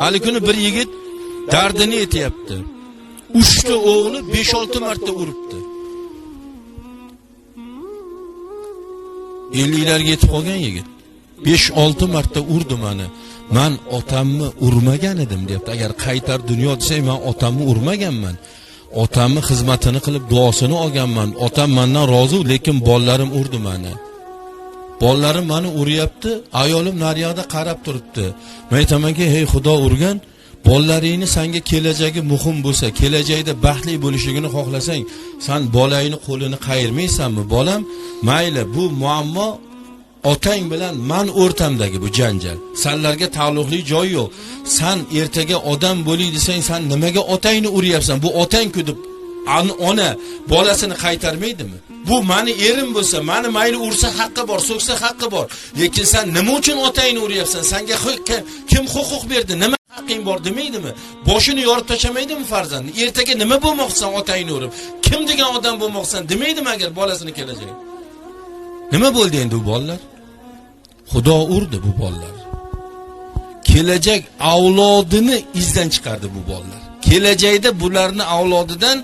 hali kuni bir yigit dardini aytyapti uchta o'g'li besh olti marta uribdi. Elliklarga yetib qolgan yigit besh olti marta urdi mani. Man otamni urmagan edim deyapti. Agar qaytar dunyo desang man otamni urmaganman. Otamni xizmatini qilib duosini olganman. Otam mandan rozi lekin bolalarim urdi mani. Bolalarim mani uryapti ayolim nariyoqda qarab turibdi. Men aytamanki hey xudo urgan bolalaringni sanga kelajagi muhim bo'lsa kelajakda baxtli bo'lishligini xohlasang san bolangni qo'lini qayirmaysanmi bolam? Mayli bu muammo otang bilan man o'rtamdagi bu janjal. Sanlarga taalluqli joyi yo'q. San ertaga odam bo'ling desang san nimaga otangni uryapsan? Bu otangku deb ona bolasini qaytarmaydimi? Bu mani erim bo'lsa mani mayli ursa haqqi bor so'ksa haqqi bor. Lekin san nima uchun otangni uryapsan? Sanga kim huquq berdi? Nima haqqing bor demaydimi? Boshini yorib tashlamaydimi farzandni? Ertaga nima bo'lmoqchisan otangni urib? Kim degan odam bo'lmoqchisan demaydimi agar bolasini kelajagi? Nima bo'ldi endi bu bolalar? Xudo urdi bu bolalar. Kelajak avlodini izdan chiqardi bu bolalar. Kelajakda bularni avlodidan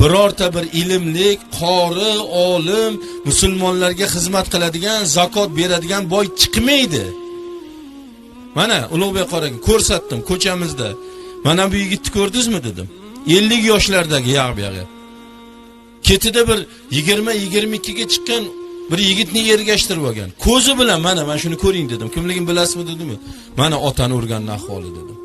birorta bir ilmlik qori olim musulmonlarga xizmat qiladigan zakot beradigan boy chiqmaydi. Mana ulug'bek qoraga ko'rsatdim ko'chamizda. Mana bu yigitni ko'rdingizmi dedim. Ellik yoshlardagi yog' buyog'i ketida bir yigirma yigirma ikkiga chiqqan bir yigitni ergashtirib olgan. Ko'zi bilan mana mana shuni ko'ring dedim. Kimligini bilasizmi? dedim mana otani urganni ahvoli dedim.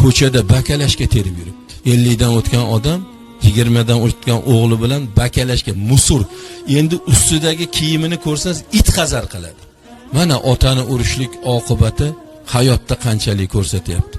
Ko'chada bakalashga terib yuribdi. Ellikdan o'tgan odam yigirmadan o'tgan o'g'li bilan bakalashga musur. Endi ustidagi kiyimini ko'rsangiz it hazar qiladi. Mana otani urishlik oqibati hayotda qanchalik ko'rsatyapti?